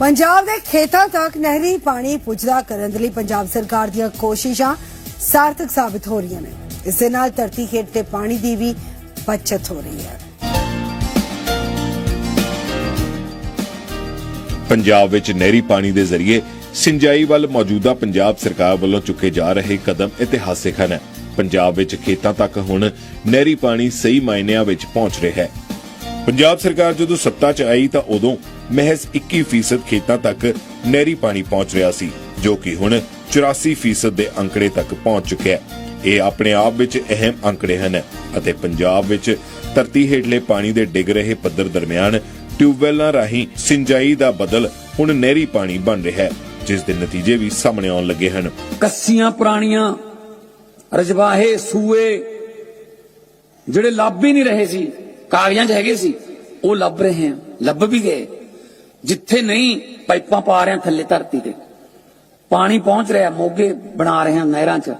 ਪੰਜਾਬ ਦੇ ਖੇਤਾਂ ਤੱਕ ਨਹਿਰੀ ਪਾਣੀ ਪੁੱਜਦਾ ਕਰਨ ਦੇ ਲਈ ਪੰਜਾਬ ਸਰਕਾਰ ਦੀਆਂ ਕੋਸ਼ਿਸ਼ਾਂ ਸਾਰਥਕ ਸਾਬਿਤ ਹੋ ਰਹੀਆਂ ਨੇ। ਇਸ ਦੇ ਨਾਲ ਧਰਤੀ ਹੇਠ ਤੇ ਪਾਣੀ ਦੀ ਵੀ ਬਚਤ ਹੋ ਰਹੀ ਹੈ। ਪੰਜਾਬ ਵਿੱਚ ਨਹਿਰੀ ਪਾਣੀ ਦੇ ਜ਼ਰੀਏ ਸਿੰਜਾਈ ਵੱਲ ਮੌਜੂਦਾ ਪੰਜਾਬ ਸਰਕਾਰ ਵੱਲੋਂ ਚੁੱਕੇ ਜਾ ਰਹੇ ਕਦਮ ਇਤਿਹਾਸਿਕ ਹਨ। ਪੰਜਾਬ ਵਿੱਚ ਖੇਤਾਂ ਤੱਕ ਹੁਣ ਨਹਿਰੀ ਪਾਣੀ ਸਹੀ ਮਾਇਨਿਆਂ ਵਿੱਚ ਪਹੁੰਚ ਰਿਹਾ ਹੈ। ਪੰਜਾਬ ਸਰਕਾਰ ਜਦੋਂ ਸੱਤਾ 'ਚ ਆਈ ਤਾਂ ਉਦੋਂ ਮਹਿਜ਼ 21% ਖੇਤਾਂ ਤੱਕ ਨਹਿਰੀ ਪਾਣੀ ਪਹੁੰਚ ਰਿਹਾ ਸੀ, ਜੋ ਕਿ ਹੁਣ 84% ਦੇ ਅੰਕੜੇ ਤੱਕ ਪਹੁੰਚ ਚੁੱਕਿਆ ਹੈ। ਇਹ ਆਪਣੇ ਆਪ ਵਿੱਚ ਅਹਿਮ ਅੰਕੜੇ ਹਨ ਅਤੇ ਪੰਜਾਬ ਵਿੱਚ ਧਰਤੀ ਹੇਠਲੇ ਪਾਣੀ ਦੇ ਡਿੱਗ ਰਹੇ ਪੱਧਰ ਦਰਮਿਆਨ ਟਿਊਬਵੈੱਲਾਂ ਰਾਹੀਂ ਸਿੰਜਾਈ ਦਾ ਬਦਲ ਹੁਣ ਨਹਿਰੀ ਪਾਣੀ ਬਣ ਰਿਹਾ ਹੈ, ਜਿਸ ਦੇ ਨਤੀਜੇ ਵੀ ਸਾਹਮਣੇ ਆਉਣ ਲੱਗੇ ਹਨ। ਕੱਸੀਆਂ ਪੁਰਾਣੀਆਂ, ਰਜਵਾਹੇ, ਸੂਏ, ਜਿਹੜੇ ਲੱਭ ਹੀ ਨਹੀਂ ਰਹੇ ਸੀ, ਕਾਗਜ਼ਾਂ 'ਚ ਹੈਗੇ ਸੀ, ਉਹ ਲੱਭ ਰਹੇ ਆ ਲੱਭ ਵੀ ਗਏ। ਜਿੱਥੇ ਨਹੀਂ, ਪਾਈਪਾਂ ਪਾ ਰਹੇ ਥੱਲੇ ਧਰਤੀ ਤੇ। ਪਾਣੀ ਪਹੁੰਚ ਰਿਹਾ, ਮੋਗੇ ਬਣਾ ਰਹੇ ਆ ਨਹਿਰਾਂ 'ਚ।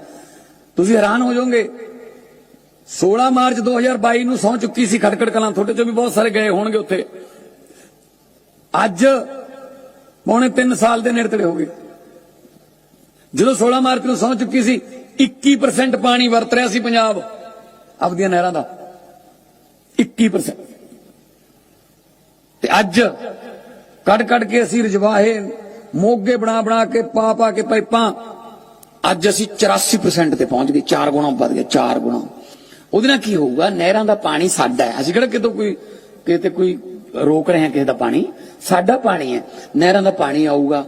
ਤੁਸੀਂ ਹੈਰਾਨ ਹੋ ਜਾਓਗੇ। 16 ਮਾਰਚ 2022 ਨੂੰ ਸੌ ਚੁੱਕੀ ਸੀ ਖਟਕੜ ਕਲਾਂ, ਤੁਹਾਡੇ ਚੋਂ ਵੀ ਬਹੁਤ ਸਾਰੇ ਗਏ ਹੋਣਗੇ ਉੱਥੇ। ਅੱਜ ਪੌਣੇ 3 ਸਾਲ ਦੇ ਨੇੜੇ ਤੇੜੇ ਹੋ ਗਏ। ਜਦੋਂ 16 ਮਾਰਚ ਨੂੰ ਸੌ ਚੁੱਕੀ ਸੀ 21% ਪਾਣੀ ਵਰਤ ਰਿਹਾ ਸੀ ਪੰਜਾਬ, ਆਪਦੀਆਂ ਨਹਿਰਾਂ ਦਾ। 21% ਤੇ ਅੱਜ ਕੱਢ ਕੱਢ ਕੇ ਅਸੀਂ ਰਜਵਾਹੇ, ਮੋਗੇ ਬਣਾ ਬਣਾ ਕੇ, ਪਾ ਪਾ ਕੇ ਪਾਈਪਾਂ। ਅੱਜ ਅਸੀਂ 84% ਤੇ ਪਹੁੰਚ ਗਏ 4 ਗੁਣਾ ਵੱਧ ਗਿਆ 4 ਗੁਣਾ। ਉਹਦੇ ਨਾਲ ਕੀ ਹੋਊਗਾ? ਨਹਿਰਾਂ ਦਾ ਪਾਣੀ ਸਾਡਾ ਹੈ। ਅਸੀਂ ਕਿਹੜਾ ਕਿਤੋਂ ਕੋਈ, ਕਿਤੇ ਕੋਈ ਰੋਕ ਰਹੇ ਹਾਂ ਕਿਸੇ ਦਾ ਪਾਣੀ? ਸਾਡਾ ਪਾਣੀ ਹੈ। ਨਹਿਰਾਂ ਦਾ ਪਾਣੀ ਆਊਗਾ।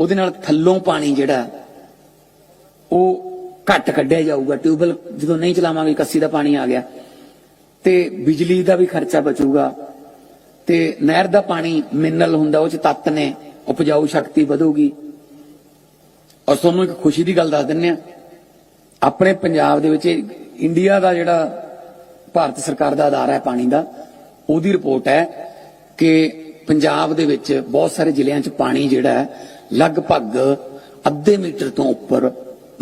ਉਹਦੇ ਨਾਲ ਥੱਲੋਂ ਪਾਣੀ ਜਿਹੜਾ, ਉਹ ਘੱਟ ਕੱਢਿਆ ਜਾਊਗਾ। ਟਿਊਬਵੈਲ ਜਦੋਂ ਨਹੀਂ ਚਲਾਵਾਂਗੇ, ਕੱਸੀ ਦਾ ਪਾਣੀ ਆ ਗਿਆ। ਤੇ ਬਿਜਲੀ ਦਾ ਵੀ ਖਰਚਾ ਬਚੂਗਾ। ਤੇ ਨਹਿਰ ਦਾ ਪਾਣੀ ਮਿਨਰਲ ਹੁੰਦਾ, ਉਹ ਚ ਤੱਤ ਨੇ, ਉਪਜਾਊ ਸ਼ਕਤੀ ਵਧੂਗੀ। ਔਰ ਤੁਹਾਨੂੰ ਇੱਕ ਖੁਸ਼ੀ ਦੀ ਗੱਲ ਦੱਸ ਦਿੰਨੇ ਆ ਆਪਣੇ ਪੰਜਾਬ ਦੇ ਵਿੱਚ ਇੰਡੀਆ ਦਾ ਜਿਹੜਾ ਭਾਰਤ ਸਰਕਾਰ ਦਾ ਅਦਾਰਾ ਹੈ ਪਾਣੀ ਦਾ, ਉਹਦੀ ਰਿਪੋਰਟ ਹੈ ਕਿ ਪੰਜਾਬ ਦੇ ਵਿੱਚ ਬਹੁਤ ਸਾਰੇ ਜ਼ਿਲ੍ਹਿਆਂ 'ਚ ਪਾਣੀ ਜਿਹੜਾ ਹੈ ਲਗਭਗ ਅੱਧੇ ਮੀਟਰ ਤੋਂ ਉੱਪਰ,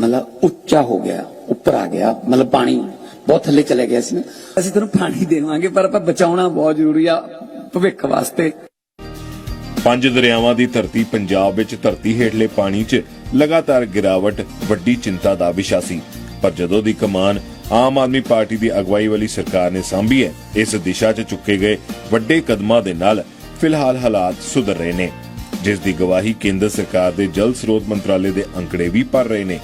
ਮਤਲਬ ਉੱਚਾ ਹੋ ਗਿਆ, ਉੱਪਰ ਆ ਗਿਆ, ਮਤਲਬ ਪਾਣੀ ਬਹੁਤ ਥੱਲੇ ਚਲੇ ਗਿਆ ਸੀ ਨਾ। ਅਸੀਂ ਤੁਹਾਨੂੰ ਪਾਣੀ ਦੇਵਾਂਗੇ, ਪਰ ਆਪਾਂ ਬਚਾਉਣਾ ਬਹੁਤ ਜ਼ਰੂਰੀ ਆ। ਭਵਿੱਖ ਵਾਸਤੇ। ਪੰਜ ਦਰਿਆਵਾਂ ਦੀ ਧਰਤੀ ਪੰਜਾਬ ਵਿੱਚ ਧਰਤੀ ਹੇਠਲੇ ਪਾਣੀ 'ਚ ਲਗਾਤਾਰ ਗਿਰਾਵਟ, ਵੱਡੀ ਚਿੰਤਾ ਦਾ ਵਿਸ਼ਾ ਸੀ। ਪਰ ਜਦੋਂ ਦੀ ਕਮਾਨ ਆਮ ਆਦਮੀ ਪਾਰਟੀ ਦੀ ਅਗਵਾਈ ਵਾਲੀ ਸਰਕਾਰ ਨੇ ਸੰਭੀ ਹੈ, ਇਸ ਦਿਸ਼ਾ 'ਚ ਚੁੱਕੇ ਗਏ ਵੱਡੇ ਕਦਮਾਂ ਦੇ ਨਾਲ ਫਿਲਹਾਲ ਹਾਲਾਤ ਸੁਧਰ ਰਹੇ ਨੇ। ਜਿਸ ਦੀ ਗਵਾਹੀ ਕੇਂਦਰ ਸਰਕਾਰ ਦੇ ਜਲ ਸਰੋਤ ਮੰਤਰਾਲੇ ਦੇ ਅੰਕੜੇ ਵੀ ਭਰ ਰਹੇ ਨੇ।